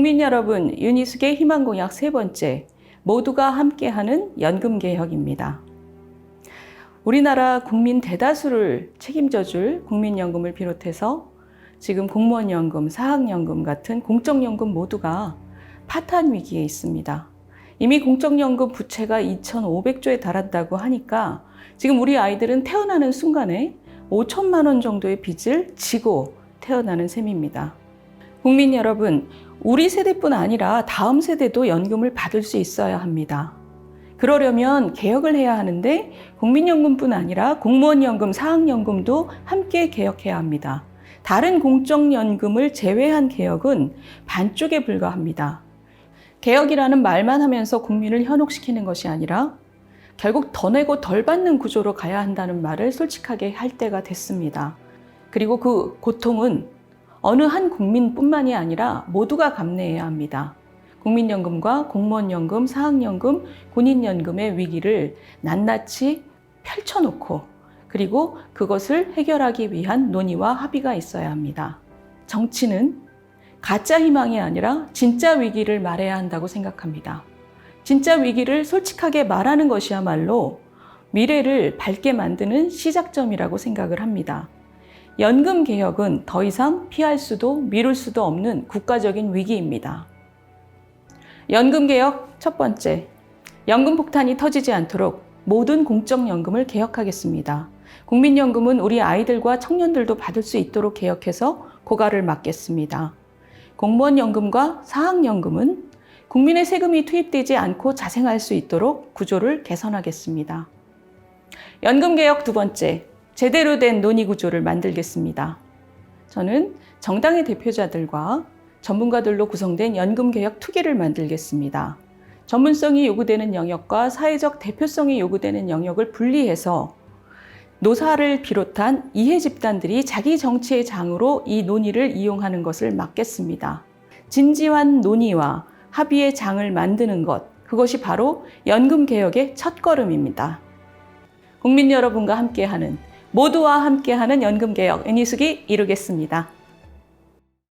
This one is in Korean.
국민 여러분, 윤희숙의 희망공약 세 번째, 모두가 함께하는 연금개혁입니다. 우리나라 국민 대다수를 책임져 줄 국민연금을 비롯해서 지금 공무원연금, 사학연금 같은 공적연금 모두가 파탄 위기에 있습니다. 이미 공적연금 부채가 2,500조에 달한다고 하니까 지금 우리 아이들은 태어나는 순간에 5천만 원 정도의 빚을 지고 태어나는 셈입니다. 국민 여러분, 우리 세대뿐 아니라 다음 세대도 연금을 받을 수 있어야 합니다. 그러려면 개혁을 해야 하는데 국민연금뿐 아니라 공무원연금, 사학연금도 함께 개혁해야 합니다. 다른 공적연금을 제외한 개혁은 반쪽에 불과합니다. 개혁이라는 말만 하면서 국민을 현혹시키는 것이 아니라 결국 더 내고 덜 받는 구조로 가야 한다는 말을 솔직하게 할 때가 됐습니다. 그리고 그 고통은 어느 한 국민뿐만이 아니라 모두가 감내해야 합니다. 국민연금과 공무원연금, 사학연금, 군인연금의 위기를 낱낱이 펼쳐놓고 그리고 그것을 해결하기 위한 논의와 합의가 있어야 합니다. 정치는 가짜 희망이 아니라 진짜 위기를 말해야 한다고 생각합니다. 진짜 위기를 솔직하게 말하는 것이야말로 미래를 밝게 만드는 시작점이라고 생각을 합니다. 연금 개혁은 더 이상 피할 수도 미룰 수도 없는 국가적인 위기입니다. 연금 개혁 첫 번째. 연금 폭탄이 터지지 않도록 모든 공적연금을 개혁하겠습니다. 국민연금은 우리 아이들과 청년들도 받을 수 있도록 개혁해서 고갈을 막겠습니다. 공무원연금과 사학연금은 국민의 세금이 투입되지 않고 자생할 수 있도록 구조를 개선하겠습니다. 연금개혁 두 번째, 제대로 된 논의 구조를 만들겠습니다. 저는 정당의 대표자들과 전문가들로 구성된 연금개혁 투기를 만들겠습니다. 전문성이 요구되는 영역과 사회적 대표성이 요구되는 영역을 분리해서 노사를 비롯한 이해 집단들이 자기 정치의 장으로 이 논의를 이용하는 것을 막겠습니다. 진지한 논의와 합의의 장을 만드는 것, 그것이 바로 연금 개혁의 첫걸음입니다. 국민 여러분과 함께하는 모두와 함께하는 연금개혁 은희숙이 이루겠습니다.